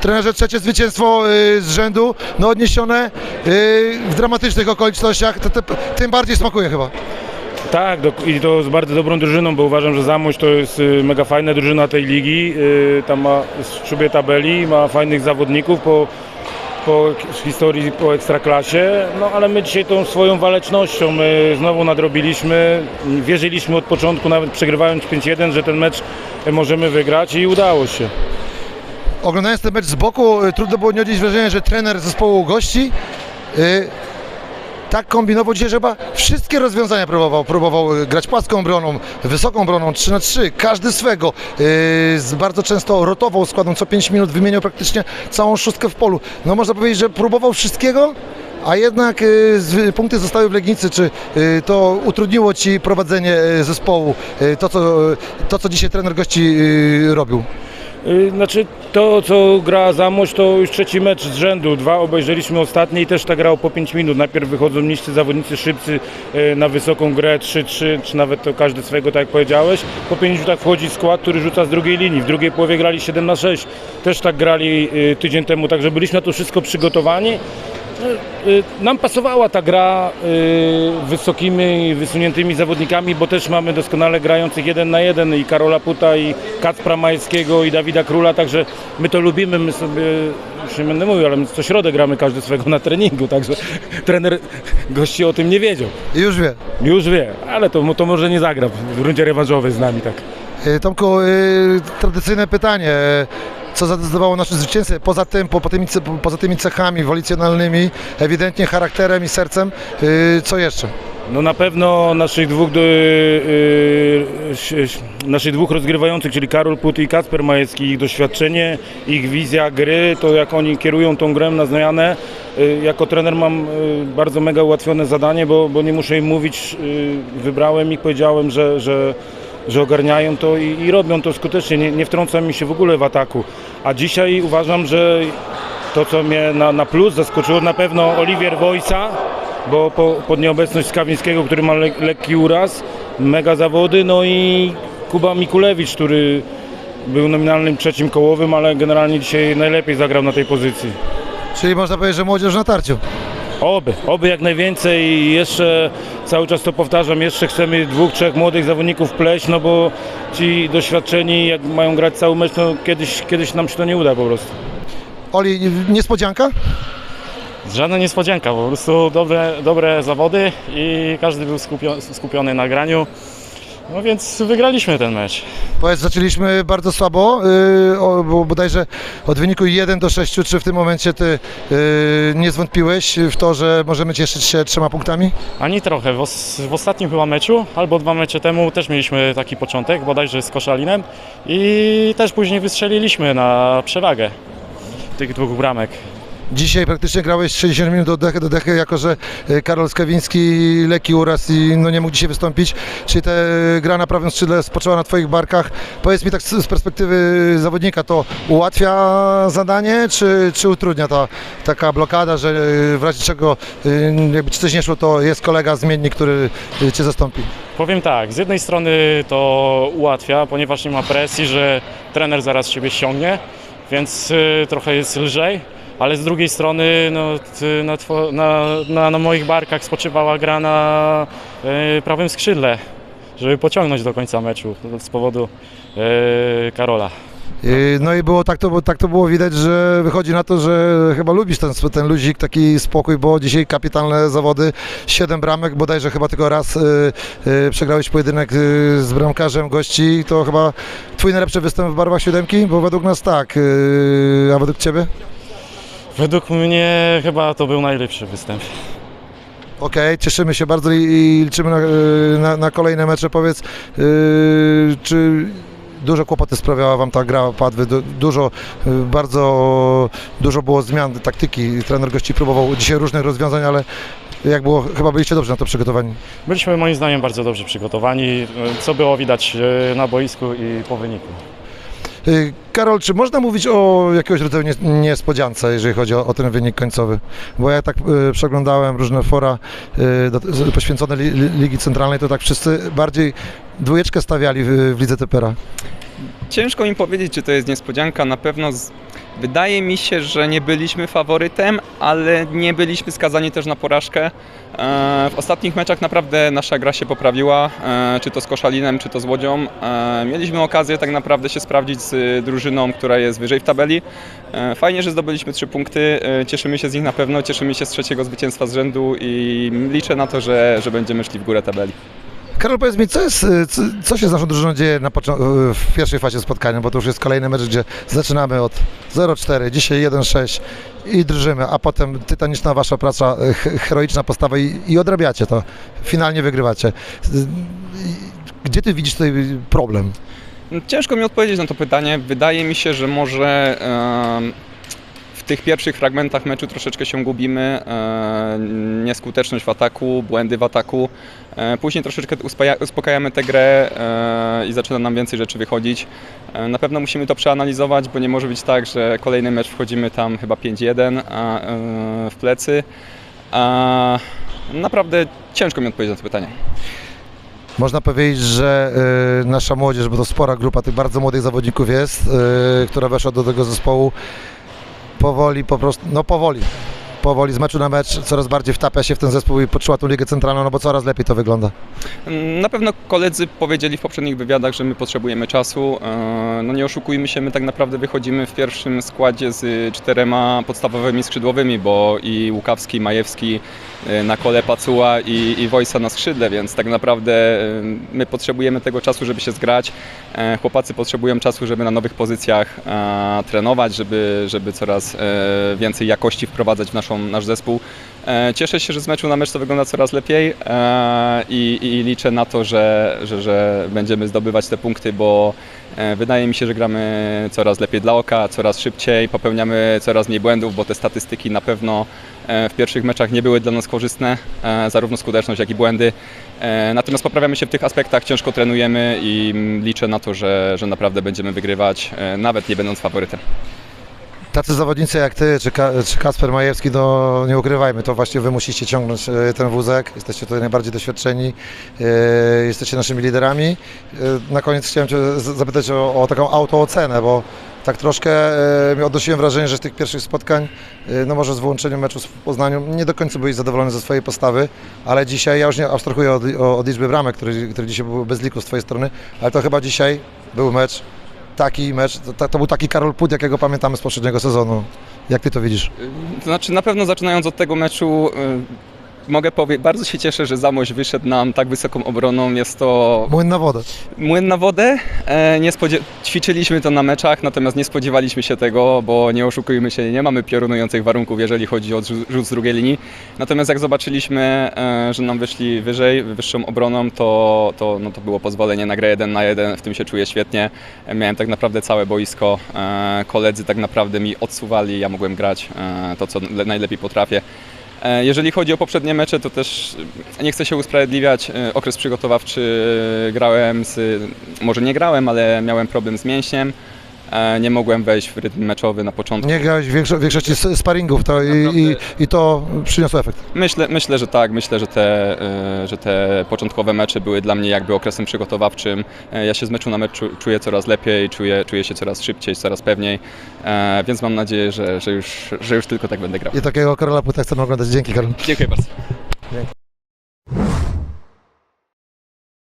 trenerze trzecie zwycięstwo y, z rzędu, no odniesione y, w dramatycznych okolicznościach, tym bardziej smakuje chyba. Tak, dok- i to z bardzo dobrą drużyną, bo uważam, że Zamość to jest y, mega fajna drużyna tej ligi. Tam ma szubie tabeli, ma fajnych zawodników po, po historii, po ekstraklasie. No ale my dzisiaj tą swoją walecznością znowu nadrobiliśmy. Wierzyliśmy od początku, nawet przegrywając 5-1, że ten mecz możemy wygrać i udało się. Oglądając ten mecz z boku, y, trudno było nie odnieść wrażenia, że trener zespołu gości y, tak kombinował dzisiaj, że chyba wszystkie rozwiązania próbował. Próbował y, grać płaską obroną, wysoką obroną, 3 na 3 każdy swego. Bardzo często rotował składem, co 5 minut wymieniał praktycznie całą szóstkę w polu. No można powiedzieć, że próbował wszystkiego, a jednak punkty zostały w Legnicy. Czy to utrudniło Ci prowadzenie zespołu, to co, to co dzisiaj trener gości robił? Znaczy to co gra Zamość to już trzeci mecz z rzędu. Dwa obejrzeliśmy ostatnie i też tak grał po 5 minut. Najpierw wychodzą niscy zawodnicy szybcy y, na wysoką grę 3-3, czy nawet to każdy swojego, tak jak powiedziałeś. Po 5 minutach wchodzi skład, który rzuca z drugiej linii. W drugiej połowie grali 7 na 6. Też tak grali y, tydzień temu, także byliśmy na to wszystko przygotowani. No, y, Nam pasowała ta gra y, wysokimi, wysuniętymi zawodnikami, bo też mamy doskonale grających jeden na jeden i Karola Puta, i Kacpra Majskiego, i Dawida Króla, także my to lubimy, my sobie, już nie będę mówił, ale my co środę gramy każdy swego na treningu, także trener gości o tym nie wiedział. Już wie. Już wie, ale to, to może nie zagra w rundzie rewanżowej z nami, tak. Y, Tomku, tradycyjne pytanie. Co zadecydowało nasze zwycięstwo? Poza tym, po, po tymi, poza tymi cechami wolicjonalnymi, ewidentnie charakterem i sercem, y, co jeszcze? No na pewno naszych dwóch, yy, yy, naszych dwóch rozgrywających, czyli Karol Put i Kacper Majewski, ich doświadczenie, ich wizja gry, to jak oni kierują tą grę na zmianę. Yy, jako trener mam yy, bardzo mega ułatwione zadanie, bo, bo nie muszę im mówić, yy, wybrałem ich, powiedziałem, że, że, że ogarniają to i, i robią to skutecznie, nie, nie wtrącam mi się w ogóle w ataku. A dzisiaj uważam, że to, co mnie na, na plus zaskoczyło, na pewno Oliwier Wojsa, bo po, pod nieobecność Skawińskiego, który ma le, lekki uraz, mega zawody, no i Kuba Mikulewicz, który był nominalnym trzecim kołowym, ale generalnie dzisiaj najlepiej zagrał na tej pozycji. Czyli można powiedzieć, że młodzież na tarciu. Oby, oby jak najwięcej i jeszcze cały czas to powtarzam, jeszcze chcemy dwóch, trzech młodych zawodników pleść, no bo ci doświadczeni jak mają grać cały mecz, no kiedyś, kiedyś nam się to nie uda po prostu. Oli, niespodzianka? Żadna niespodzianka, po prostu dobre, dobre zawody i każdy był skupiony, skupiony na graniu. No więc wygraliśmy ten mecz. Powiedz, zaczęliśmy bardzo słabo, y, o, bo bodajże od wyniku 1 do 6, czy w tym momencie ty y, nie zwątpiłeś w to, że możemy cieszyć się trzema punktami? Ani trochę. W, os, w ostatnim chyba meczu, albo dwa mecze temu też mieliśmy taki początek, bodajże z Koszalinem i też później wystrzeliliśmy na przewagę tych dwóch bramek. Dzisiaj praktycznie grałeś 60 minut do dechy do dechy, jako że y, Karol Skawiński lekki uraz i no nie mógł dzisiaj wystąpić. Czyli ta gra na prawym skrzydle spoczęła na Twoich barkach. Powiedz mi tak z perspektywy zawodnika, to ułatwia zadanie, czy, czy utrudnia ta taka blokada, że y, w razie czego jakby coś nie szło, to jest kolega zmiennik, który Cię zastąpi? Powiem tak, z jednej strony to ułatwia, ponieważ nie ma presji, że trener zaraz siebie ściągnie, więc trochę jest lżej, ale z drugiej strony no, na, na, na, na moich barkach spoczywała gra na y, prawym skrzydle, żeby pociągnąć do końca meczu z powodu y, Karola. Yy, No i było tak to, tak to było widać, że wychodzi na to, że chyba lubisz ten, ten luzik, taki spokój, bo dzisiaj kapitalne zawody, 7 bramek, bodajże chyba tylko raz yy, yy, przegrałeś pojedynek yy, z bramkarzem gości, to chyba twój najlepszy występ w barwach siódemki, bo według nas tak, yy, a według ciebie? Według mnie chyba to był najlepszy występ. Okej, cieszymy się bardzo i, i liczymy na, yy, na, na kolejne mecze. Powiedz, yy, czy dużo kłopoty sprawiała Wam ta gra Padwy? Du, dużo, yy, bardzo dużo było zmian taktyki. Trener gości próbował dzisiaj różnych rozwiązań, ale jak było, chyba byliście dobrze na to przygotowani. Byliśmy moim zdaniem bardzo dobrze przygotowani, co było widać na boisku i po wyniku. Yy, Karol, czy można mówić o jakiegoś rodzaju nies- niespodziance, jeżeli chodzi o, o ten wynik końcowy? Bo ja tak yy, przeglądałem różne fora z- poświęcone li, Ligi Centralnej, to tak wszyscy bardziej dwójeczkę stawiali w, w Lidze Tepera. Ciężko mi powiedzieć, czy to jest niespodzianka. Na pewno z... wydaje mi się, że nie byliśmy faworytem, ale nie byliśmy skazani też na porażkę. E, W ostatnich meczach naprawdę nasza gra się poprawiła, e, czy to z Koszalinem, czy to z Łodzią. E, Mieliśmy okazję tak naprawdę się sprawdzić z drużyną, która jest wyżej w tabeli. Fajnie, że zdobyliśmy trzy punkty. Cieszymy się z nich na pewno, cieszymy się z trzeciego zwycięstwa z rzędu i liczę na to, że, że będziemy szli w górę tabeli. Karol, powiedz mi, co, jest, y, co, co się z naszą drużyną dzieje na w pierwszej fazie spotkania, bo to już jest kolejny mecz, gdzie zaczynamy od 0-4, dzisiaj 1-6 i drżymy, a potem tytaniczna wasza praca, y, he- heroiczna postawa i, i odrabiacie to, finalnie wygrywacie. Y, Gdzie ty widzisz tutaj problem? Ciężko mi odpowiedzieć na to pytanie. Wydaje mi się, że może w tych pierwszych fragmentach meczu troszeczkę się gubimy. Nieskuteczność w ataku, błędy w ataku. E, Później troszeczkę uspokajamy tę grę e, i zaczyna nam więcej rzeczy wychodzić. E, Na pewno musimy to przeanalizować, bo nie może być tak, że kolejny mecz wchodzimy tam chyba 5-1 a, e, w plecy. A, Naprawdę ciężko mi odpowiedzieć na to pytanie. Można powiedzieć, że nasza młodzież, bo to spora grupa tych bardzo młodych zawodników jest, która weszła do tego zespołu, powoli po prostu, no powoli, powoli z meczu na mecz coraz bardziej wtapia się w ten zespół i poczuła tą ligę centralną, no bo coraz lepiej to wygląda. Na pewno koledzy powiedzieli w poprzednich wywiadach, że my potrzebujemy czasu. E, No nie oszukujmy się, my tak naprawdę wychodzimy w pierwszym składzie z czterema podstawowymi skrzydłowymi, bo i Łukawski, i Majewski e, na kole Pacuła i, i Wojsa na skrzydle, więc tak naprawdę e, my potrzebujemy tego czasu, żeby się zgrać. E, Chłopacy potrzebują czasu, żeby na nowych pozycjach e, trenować, żeby, żeby coraz więcej jakości wprowadzać w naszą, nasz zespół. E, Cieszę się, że z meczu na mecz to wygląda coraz lepiej e, i, i liczę na to, że, że, że będziemy zdobywać te punkty, bo e, wydaje mi się, że gramy coraz lepiej dla oka, coraz szybciej, popełniamy coraz mniej błędów, bo te statystyki na pewno w pierwszych meczach nie były dla nas korzystne, zarówno skuteczność, jak i błędy. Natomiast poprawiamy się w tych aspektach, ciężko trenujemy i mm, liczę na to, że, że naprawdę będziemy wygrywać, nawet nie będąc faworytem. Tacy zawodnicy jak ty, czy, Ka- czy Kasper Majewski, no nie ukrywajmy, to właśnie wy musicie ciągnąć e, ten wózek, jesteście tutaj najbardziej doświadczeni, e, jesteście naszymi liderami. E, Na koniec chciałem cię z- zapytać o, o taką autoocenę, bo tak troszkę odnosiłem wrażenie, że z tych pierwszych spotkań, no może z wyłączeniem meczu w Poznaniu, nie do końca byłeś zadowolony ze swojej postawy, ale dzisiaj, ja już nie abstrahuję od, od liczby bramek, które dzisiaj były bez liku z twojej strony, ale to chyba dzisiaj był mecz, taki mecz, to, to był taki Karol Put, jakiego pamiętamy z poprzedniego sezonu. Jak ty to widzisz? Znaczy na pewno zaczynając od tego meczu y, mogę powiedzieć, bardzo się cieszę, że Zamość wyszedł nam tak wysoką obroną. Jest to Młyn na wodę. młyn na wodę. E, nie ćwiczyliśmy to na meczach, natomiast nie spodziewaliśmy się tego, bo nie oszukujmy się, nie mamy piorunujących warunków, jeżeli chodzi o rzu- rzut z drugiej linii. Natomiast jak zobaczyliśmy, e, że nam wyszli wyżej, wyższą obroną, to, to, no to było pozwolenie na grę jeden na jeden, w tym się czuję świetnie. E, Miałem tak naprawdę całe boisko, e, koledzy tak naprawdę mi odsuwali, ja mogłem grać e, to, co le- najlepiej potrafię. E, Jeżeli chodzi o poprzednie mecze, to też nie chcę się usprawiedliwiać. E, Okres przygotowawczy grałem z, może nie grałem, ale miałem problem z mięśniem. E, Nie mogłem wejść w rytm meczowy na początku. Nie grałeś w większo- większości sparingów to i, i, i to przyniosło efekt. Myślę, myślę, że tak. Myślę, że te, e, że te początkowe mecze były dla mnie jakby okresem przygotowawczym. E, Ja się z meczu na mecz czu- czuję coraz lepiej, czuję, czuję się coraz szybciej, coraz pewniej, więc mam nadzieję, że, że, już, że już tylko tak będę grał. I takiego Karola Puta chcemy oglądać. Dzięki Karol. Dziękuję bardzo.